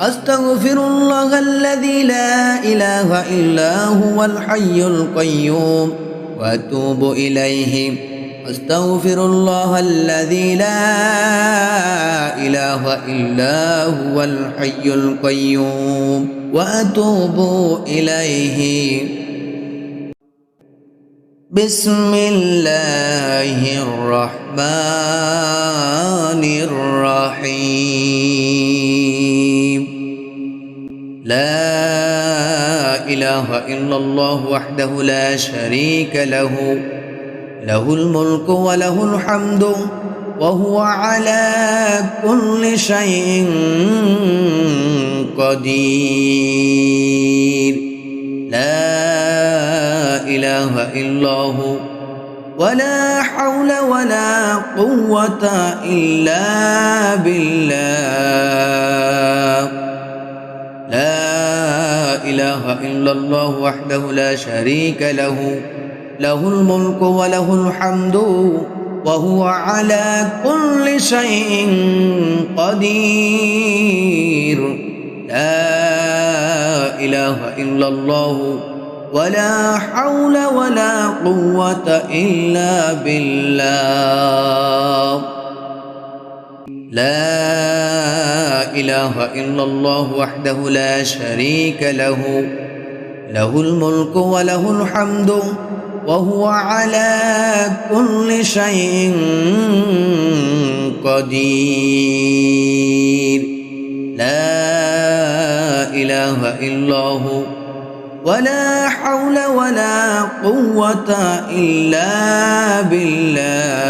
أستغفر الله الذي لا إله إلا هو الحي القيوم وأتوب إليه. أستغفر الله الذي لا إله إلا هو الحي القيوم وأتوب إليه. بسم الله الرحمن الرحيم. لا إله إلا الله وحده لا شريك له. له الملك وله الحمد وهو على كل شيء قدير. لا إله إلا هو ولا حول ولا قوة إلا بالله. لا إله إلا الله وحده لا شريك له له الملك وله الحمد وهو على كل شيء قدير. لا إله إلا الله ولا حول ولا قوة إلا بالله. لا إله إلا الله وحده لا شريك له. له الملك وله الحمد وهو على كل شيء قدير. لا إله إلا هو ولا حول ولا قوة إلا بالله.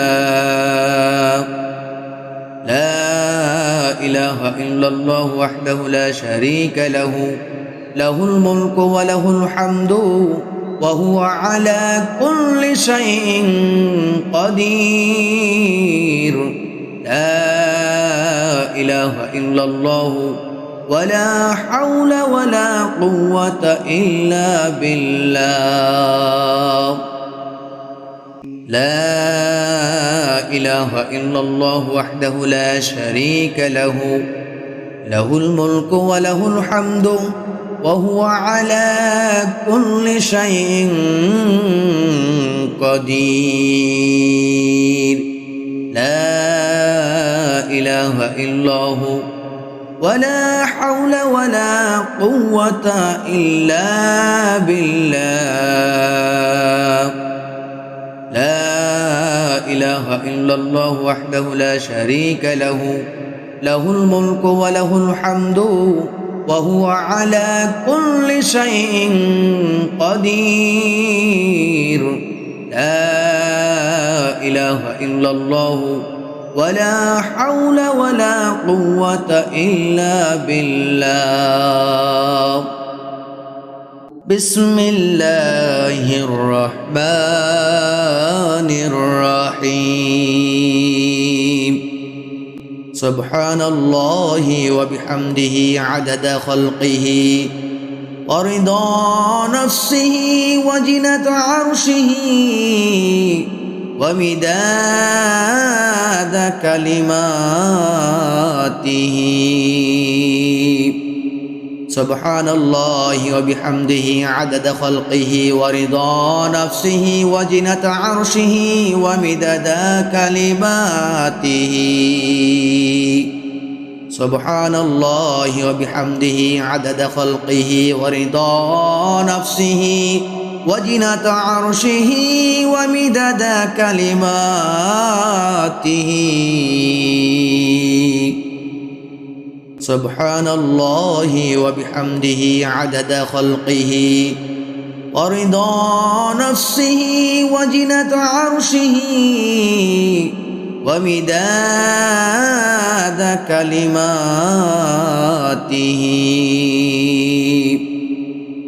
لا إله إلا الله وحده لا شريك له. له الملك وله الحمد وهو على كل شيء قدير. لا إله إلا الله ولا حول ولا قوة إلا بالله. لا إله إلا الله وحده لا شريك له. له الملك وله الحمد وهو على كل شيء قدير. لا إله إلا هو ولا حول ولا قوة إلا بالله. لا إله إلا الله وحده لا شريك له. له الملك وله الحمد وهو على كل شيء قدير. لا إله إلا الله ولا حول ولا قوة إلا بالله. بسم الله الرحمن الرحيم. سبحان الله وبحمده عدد خلقه ورضا نفسه وجنة عرشه ومداد كلماته. سبحان الله وبحمده عدد خلقه ورضا نفسه وجنة عرشه ومدد كلماته. سبحان الله وبحمده عدد خلقه ورضا نفسه وجنة عرشه ومدد كلماته. سبحان الله وبحمده عدد خلقه ورضا نفسه وجنة عرشه ومداد كلماته.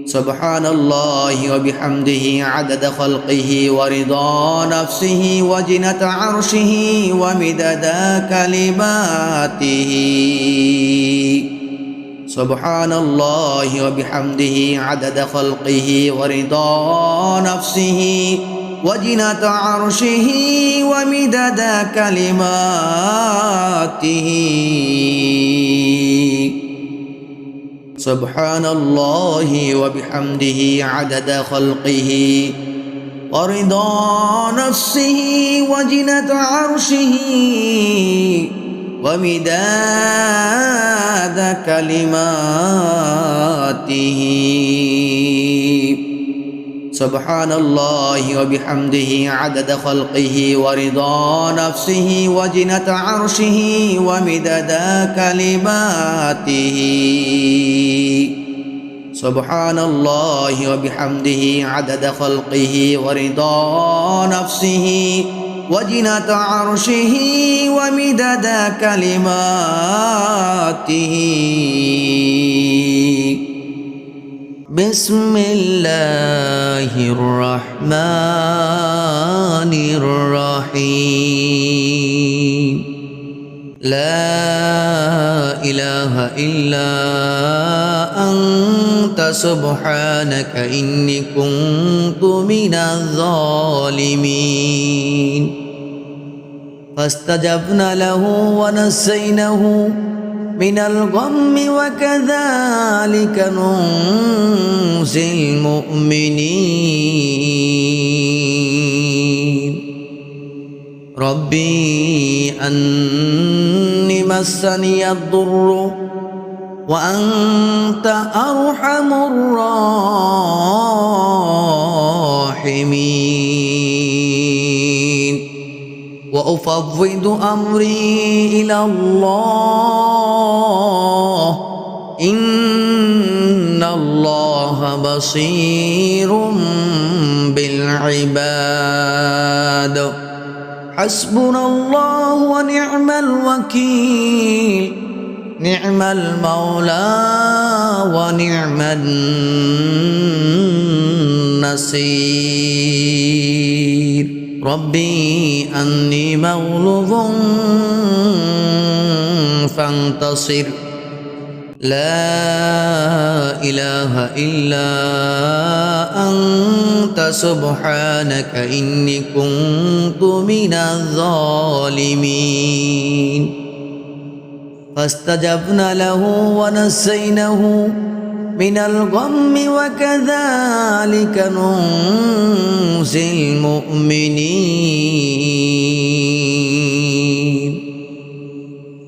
سبحان الله وبحمده عدد خلقه ورضا نفسه وجنة عرشه ومدد كلماته. سبحان الله وبحمده عدد خلقه ورضا نفسه وجنة عرشه ومدد كلماته. سبحان الله وبحمده عدد خلقه ورضا نفسه وجنة عرشه ومداد كلماته. سبحان الله وبحمده عدد خلقه ورضا نفسه وجنة عرشه ومدد كلماته. سبحان الله وبحمده عدد خلقه ورضا نفسه وجنة عرشه ومدد كلماته. بسم الله الرحمن الرحيم لا إله إلا أنت سبحانك إني كنت من الظالمين فاستجبنا له ونسيناه من الغم وكذلك ننزي المؤمنين. ربي أني مسني الضر وأنت أرحم الراحمين. وأفوض أمري إلى الله. إن الله بصير بالعباد. حسبنا الله ونعم الوكيل. نعم المولى ونعم النصير. ربي أني مغلوظ فانتصر لا إله إلا أنت سبحانك إني كنت من الظالمين فاستجبنا له ونسيناه من الغم وكذلك ننزي المؤمنين.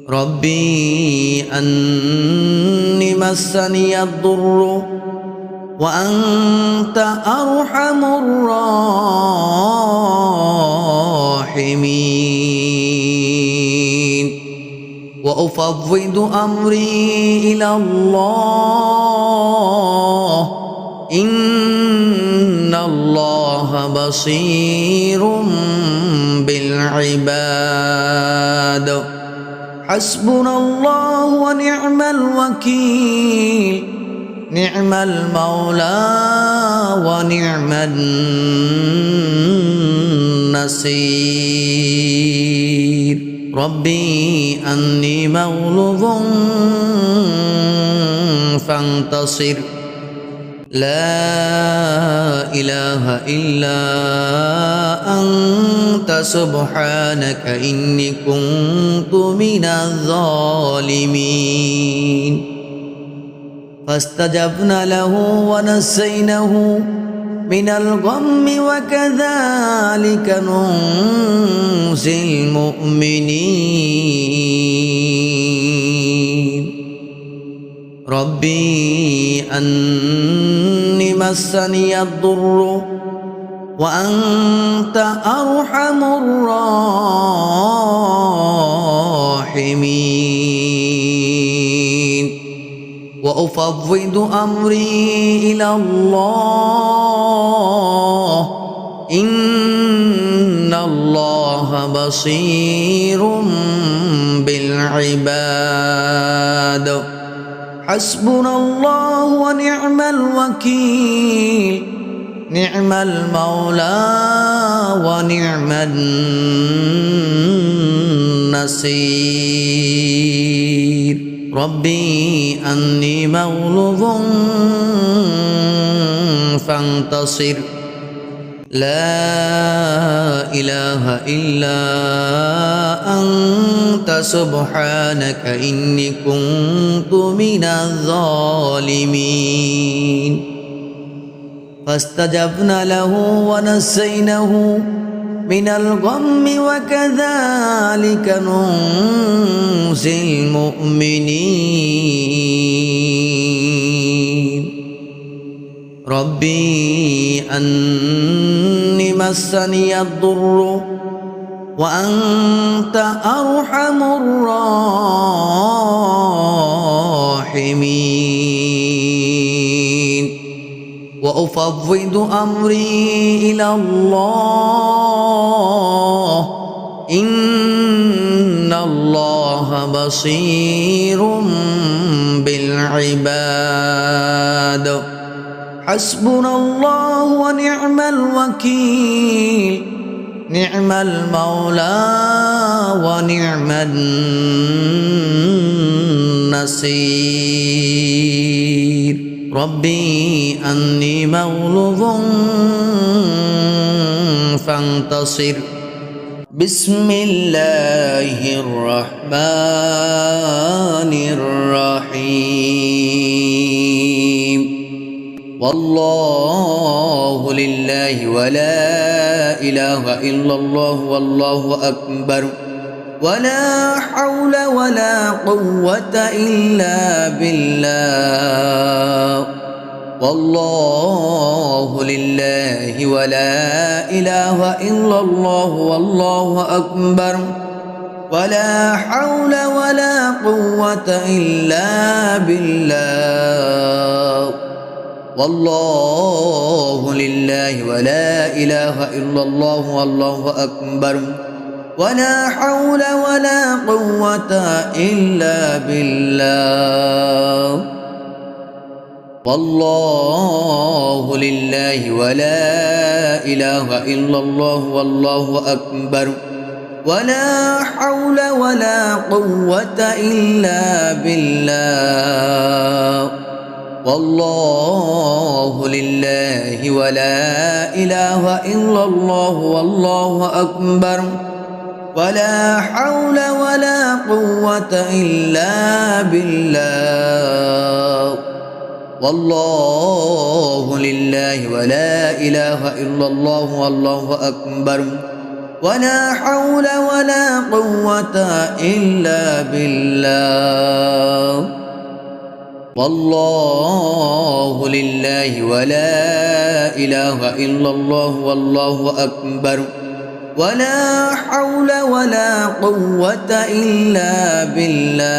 ربي أني مسني الضر وأنت أرحم الراحمين. وأفوض أمري إلى الله. إن الله بصير بالعباد. حسبنا الله ونعم الوكيل. نعم المولى ونعم النصير. ربي أني مغلوظ فانتصر لا إله إلا أنت سبحانك إني كنت من الظالمين فاستجبنا له ونسيناه من الغم وكذلك ننزي المؤمنين. ربي أني مسني الضر وأنت أرحم الراحمين. وأفوض أمري إلى الله. إن الله بصير بالعباد. حسبنا الله ونعم الوكيل. نعم المولى ونعم النصير. ربي أني مغلوظ فانتصر لا إله إلا أنت سبحانك إني كنت من الظالمين فاستجبنا له ونسيناه من الغم وكذلك ننزي المؤمنين. ربي أني مسني الضر وأنت أرحم الراحمين. وأفوض أمري إلى الله. إن الله بصير بالعباد. حسبنا الله ونعم الوكيل. نعم المولى ونعم النصير. ربي أني مغلوظ فانتصر. بسم الله الرحمن الرحيم. والله لله ولا إله إلا الله والله أكبر. ولا حول ولا قوة إلا بالله. والله لله ولا إله إلا الله والله أكبر. ولا حول ولا قوة إلا بالله. والله لله ولا إله إلا الله والله أكبر. ولا حول ولا قوة إلا بالله. والله لله ولا إله إلا الله والله أكبر. ولا حول ولا قوة إلا بالله. والله لله ولا إله إلا الله والله أكبر. ولا حول ولا قوة إلا بالله. والله لله ولا إله إلا الله والله أكبر. ولا حول ولا قوة إلا بالله. والله لله ولا إله إلا الله والله أكبر. ولا حول ولا قوة إلا بالله.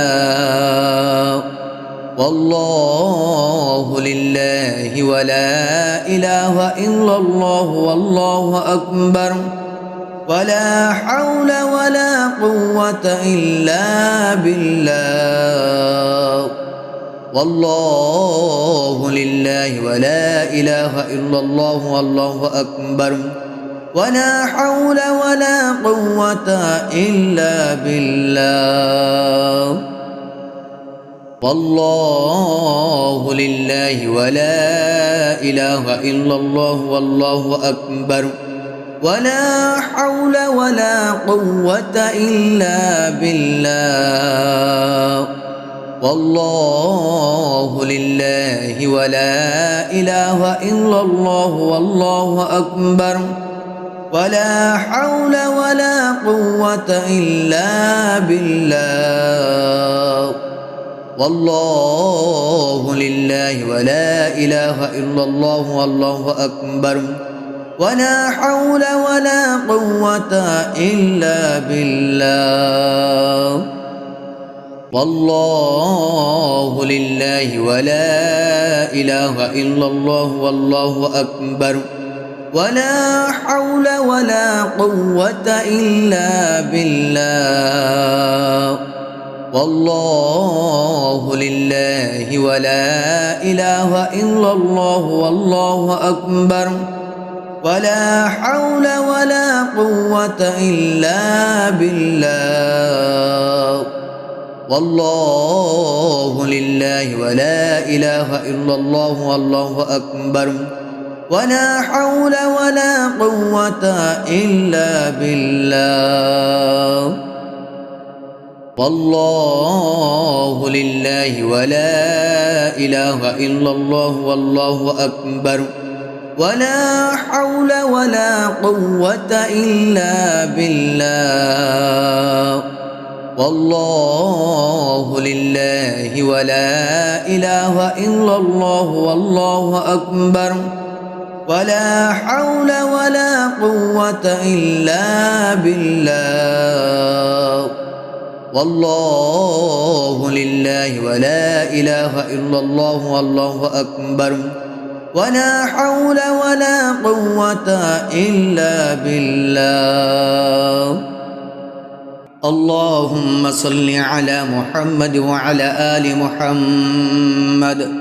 والله لله ولا إله إلا الله والله أكبر. ولا حول ولا قوة إلا بالله. والله لله ولا إله إلا الله والله أكبر. ولا حول ولا قوة إلا بالله. والله لله ولا إله إلا الله والله أكبر. ولا حول ولا قوة إلا بالله. والله لله ولا إله إلا الله والله أكبر. ولا حول ولا قوة إلا بالله. والله لله ولا إله إلا الله والله أكبر. ولا حول ولا قوة إلا بالله. والله لله ولا إله إلا الله والله أكبر. ولا حول ولا قوة إلا بالله. والله لله ولا إله إلا الله والله أكبر. ولا حول ولا قوة إلا بالله. والله لله ولا إله إلا الله والله أكبر. ولا حول ولا قوة إلا بالله. والله لله ولا إله إلا الله والله أكبر. ولا حول ولا قوة إلا بالله. والله لله ولا إله إلا الله والله أكبر. ولا حول ولا قوة إلا بالله. والله لله ولا إله إلا الله والله أكبر. ولا حول ولا قوة إلا بالله. اللهم صل على محمد وعلى آل محمد.